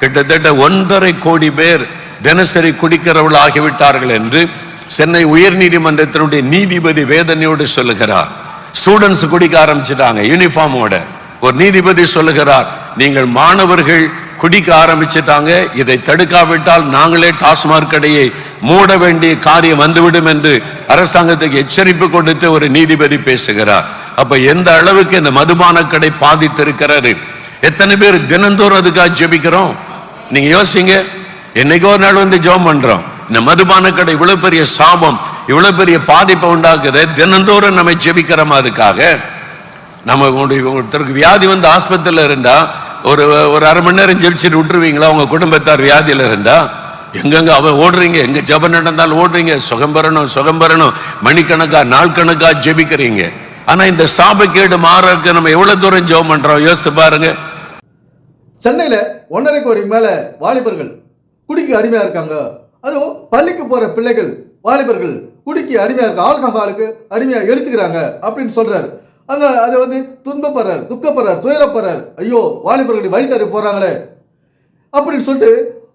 கிட்டத்தட்ட ஒன்றரை கோடி பேர் தினசரி குடிக்கிறவர்கள் ஆகிவிட்டார்கள் என்று சென்னை உயர் நீதிமன்றத்தினுடைய நீதிபதி வேதனையோடு சொல்லுகிறார். ஸ்டூடெண்ட்ஸ் குடிக்க ஆரம்பிச்சிட்டாங்க யூனிஃபார்மோட ஒரு நீதிபதி சொல்லுகிறார் நீங்கள் மாணவர்கள் குடிக்க ஆரம்பிச்சிட்டாங்க இதை தடுக்காவிட்டால் நாங்களே டாஸ்மாக் கடையை மூட வேண்டிய காரியம் வந்துவிடும் என்று அரசாங்கத்துக்கு எச்சரிப்பு கொடுத்து ஒரு நீதிபதி பேசுகிறார். அப்ப எந்த அளவுக்கு இந்த மதுபான கடை பாதித்திருக்கிறாரு எத்தனை பேர் தினந்தோறும் அதுக்காக ஜெபிக்கிறோம்? நீங்க யோசிங்க என்னைக்கோ ஒரு நாள் வந்து ஜெபம் பண்றோம். இந்த மதுபான கடை இவ்வளவு பெரிய சாபம் இவ்வளவு பெரிய பாதிப்பை உண்டாக்குது. தினந்தோறும் நம்ம ஜெபிக்கிறோமா அதுக்காக நம்ம ஒருத்தருக்கு வியாதி வந்து ஆஸ்பத்திரியில் இருந்தா ஒரு ஒரு அரை மணி நேரம் ஜெபிச்சுட்டு விட்டுருவீங்களா? உங்க குடும்பத்தார் வியாதியில இருந்தா எங்கெங்க அவ ஓடுறீங்க? எங்க ஜபம் நடந்தாலும் ஓடுறீங்க. சுகம் பெறணும் சுகம் பெறணும். மணிக்கணக்கா நாள் கணக்கா ஜெபிக்கிறீங்க. ஆனா இந்த சாபக்கேடு மாறக்கு நம்ம எவ்வளவு தூரம் ஜெபம் பண்றோம்? யோசித்து பாருங்க. சென்னையில் ஒன்றரை கோடி மேலே வாலிபர்கள் குடிக்கு அடிமையாக இருக்காங்க. அதுவும் பள்ளிக்கு போகிற பிள்ளைகள் வாலிபர்கள் குடிக்கு அடிமையாக இருக்க ஆல்கஹாலுக்கு அடிமையாக எடுத்துக்கிறாங்க அப்படின்னு சொல்கிறார் அதனால் அதை வந்து துன்பப்படுறார் துக்கப்படுறார் துயரப்படுறார். ஐயோ வாலிபர்கள் வழி போகிறாங்களே அப்படின்னு சொல்லிட்டு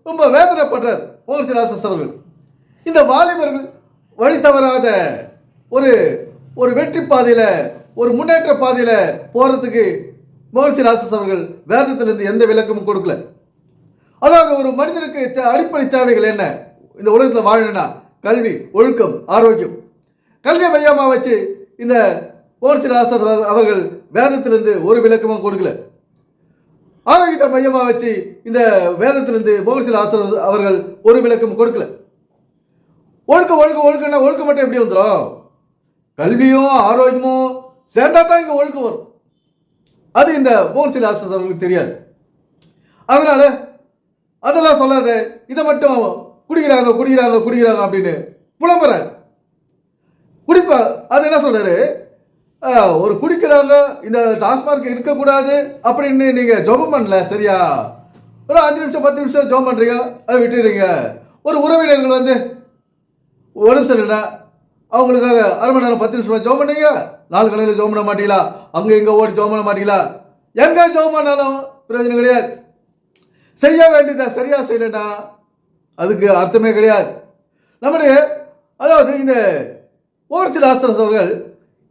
ரொம்ப வேதனைப்படுறார் மோகன் ராசஸ் அவர்கள். இந்த வாலிபர்கள் வழி தவறாத ஒரு ஒரு வெற்றி பாதையில் ஒரு முன்னேற்ற பாதையில் போகிறதுக்கு மகர்ஷி ராசஸ் அவர்கள் வேதத்திலிருந்து எந்த விளக்கமும் கொடுக்கல. அதாவது ஒரு மனிதனுக்கு அடிப்படை தேவைகள் என்ன? இந்த உலகத்தில் வாழணும்னா கல்வி ஒழுக்கம் ஆரோக்கியம். கல்வியை மையமாக வச்சு இந்த மகர்ஷி ராசஸ் அவர்கள் வேதத்திலிருந்து ஒரு விளக்கமும் கொடுக்கல. ஆரோக்கியத்தை மையமாக வச்சு இந்த வேதத்திலிருந்து மகர்ஷி ராசர் அவர்கள் ஒரு விளக்கம் கொடுக்கல. ஒழுக்கம் ஒழுக்கம் ஒழுக்கம்னா ஒழுக்கம் மட்டும் எப்படி வந்துடும் கல்வியும் ஆரோக்கியமும் சேர்ந்தா தான் இங்கே ஒழுக்கம் வரும். அது இந்த மோகன்சி ஆசிரியர் அவர்களுக்கு தெரியாது. அதனால அதெல்லாம் சொல்லாத இதை மட்டும் குடிக்கிறாங்க குடிக்கிறாங்க குடிக்கிறாங்க அப்படின்னு புலம்புறாரு. குடிப்பா அது என்ன சொல்றாரு? ஒரு குடிக்கிறாங்க இந்த டாஸ்மார்க் இருக்கக்கூடாது அப்படின்னு நீங்க ஜெபம் பண்ணல சரியா? ஒரு அஞ்சு நிமிஷம் பத்து நிமிஷம் ஜெபம் பண்றீங்க அதை விட்டுறீங்க ஒரு உறவினர்கள் வந்து உடம்பு சரியில்லை அவங்களுக்காக அரை மணி நேரம் பத்து நிமிஷம் ஜெபம் பண்ணீங்க நாலு கடையில் ஜோம் பண்ண மாட்டீங்களா? அங்கே இங்கே ஓடி ஜோம் பண்ண மாட்டீங்களா? எங்கே ஜோம் பண்ணாலும் பிரயோஜனம் கிடையாது. செய்ய வேண்டியதை சரியா செய்யலடா அதுக்கு அர்த்தமே கிடையாது. நம்முடைய அதாவது இந்த ஓர்சில் சில அவர்கள்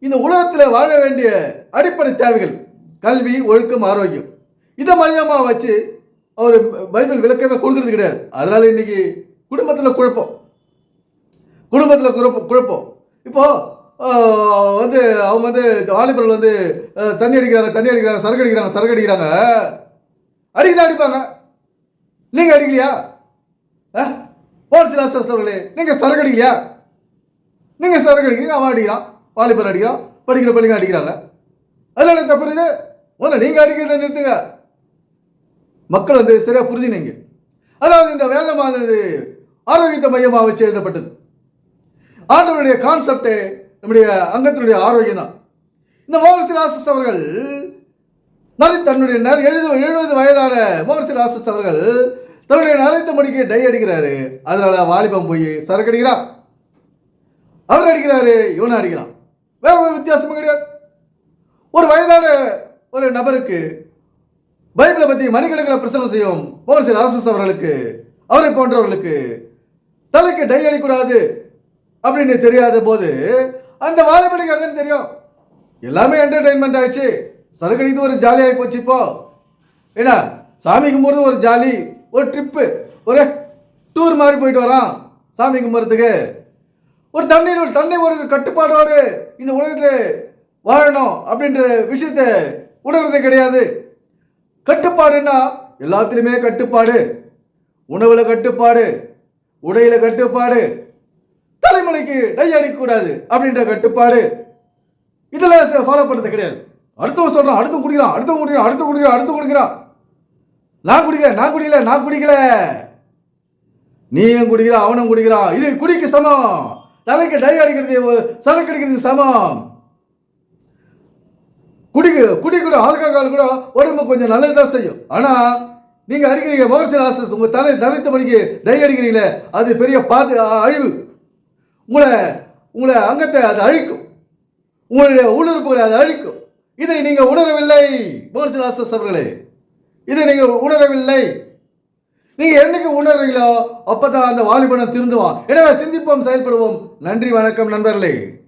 இந்த உலகத்தில் வாழ வேண்டிய அடிப்படை தேவைகள் கல்வி ஒழுக்கம் ஆரோக்கியம் இதை மையமாக வச்சு அவர் பைபிள் விளக்கமே கொடுக்கறது கிடையாது. அதனால இன்னைக்கு குடும்பத்தில் குழப்பம். குடும்பத்தில் குழப்பம் குழப்பம். இப்போ வந்து அவங்க வந்து வாலிபர்கள் வந்து தண்ணி அடிக்கிறாங்க தண்ணி அடிக்கிறாங்க சரக்கு அடிக்கிறாங்க சரக்கு அடிக்கிறாங்க. அடிக்கிறா அடிப்பாங்க. நீங்கள் அடிக்கலையா? போலீஸ் ராசஸ் அவர்களே நீங்கள் சரக்கு அடிக்கலையா? நீங்கள் சரக்கு அடிக்கிறீங்க அவன் அடிக்கிறான் வாலிபர் அடிக்கிறான் படிக்கிற பள்ளிங்க அடிக்கிறாங்க. அதில் எனக்கு தப்பு இருக்குது? முதல்ல நீங்கள் அடிக்கிறத நிறுத்துங்க. மக்கள் வந்து சரியாக புரிஞ்சுனீங்க அதாவது இந்த வேதமானது ஆரோக்கியத்தை மையமாக வச்சு எழுதப்பட்டது. ஆண்டவருடைய கான்செப்டே நம்முடைய அங்கத்தினுடைய ஆரோக்கியம் தான் இந்த மோகன்சி ராசஸ் அவர்கள் நரி தன்னுடைய நரி எழுபது எழுபது வயதான மோகன்சி ராசஸ் அவர்கள் தன்னுடைய நரைத்த மணிக்கு டை அடிக்கிறாரு. அதனால வாலிபம் போய் சரக்கு அடிக்கிறார் அவர் அடிக்கிறாரு இவனை அடிக்கிறான். வேற ஒரு வித்தியாசமும் கிடையாது. ஒரு வயதான ஒரு நபருக்கு பைபிளை பற்றி மணிக்கணக்கில் பிரசங்கம் செய்யும் மோகன்சி ராசஸ் அவர்களுக்கு அவரை போன்றவர்களுக்கு தலைக்கு டை அடிக்கூடாது அப்படின்னு தெரியாத போது அந்த வாலிபனுக்கு அங்கன்னு தெரியும்? எல்லாமே என்டர்டைன்மெண்ட் ஆயிடுச்சு. சரக்கடிக்கு ஒரு ஜாலியாகி போச்சு இப்போ. ஏன்னா சாமி கும்பிட்றது ஒரு ஜாலி ஒரு ட்ரிப்பு ஒரு டூர் மாதிரி போயிட்டு வரான் சாமி கும்பிட்றதுக்கு. ஒரு தண்ணியில் ஒரு தண்ணி ஒரு கட்டுப்பாடோடு இந்த உலகத்தில் வாழணும் அப்படின்ற விஷயத்தை உணர்றதே கிடையாது. கட்டுப்பாடுன்னா எல்லாத்துலேயுமே கட்டுப்பாடு. உணவில் கட்டுப்பாடு உடையில் கட்டுப்பாடு தலைமுறைக்கு டை அடிக்கக்கூடாது அப்படின்ற கட்டுப்பாடு. இதெல்லாம் ஃபாலோ பண்ணுறது கிடையாது. அடுத்தவன் சொல்கிறான் அடுத்து குடிக்கிறான் அடுத்து குடிக்கிறான் அடுத்து குடிக்கிறான் அடுத்து குடிக்கிறான். நான் குடிக்கல நான் குடிக்கல நான் குடிக்கல. நீயும் குடிக்கிற அவனும் குடிக்கிறான் இது குடிக்கு சமம். தலைக்கு டை அடிக்கிறது சரக்கு அடிக்கிறது சமம். குடிக்க குடி கூட ஆல்கஹால் கூட உடம்பு கொஞ்சம் நல்லது தான் செய்யும். ஆனால் நீங்கள் அடிக்கிறீங்க மோகன் ஆசஸ் உங்கள் தலை தவித்த மணிக்கு டை அடிக்கிறீங்களே அது பெரிய பாது அழிவு. உங்களை உங்களை அங்கத்தை அது அழிக்கும். உங்களுடைய உள்ளுறுப்புகளை அது அழிக்கும். இதை நீங்கள் உணரவில்லை மோகன் அவர்களே. இதை நீங்கள் உணரவில்லை. நீங்கள் என்னைக்கு உணர்றீங்களோ அப்பதான் அந்த வாலிபனை திருந்துவான். எனவே சிந்திப்போம் செயல்படுவோம். நன்றி வணக்கம் நண்பர்களே.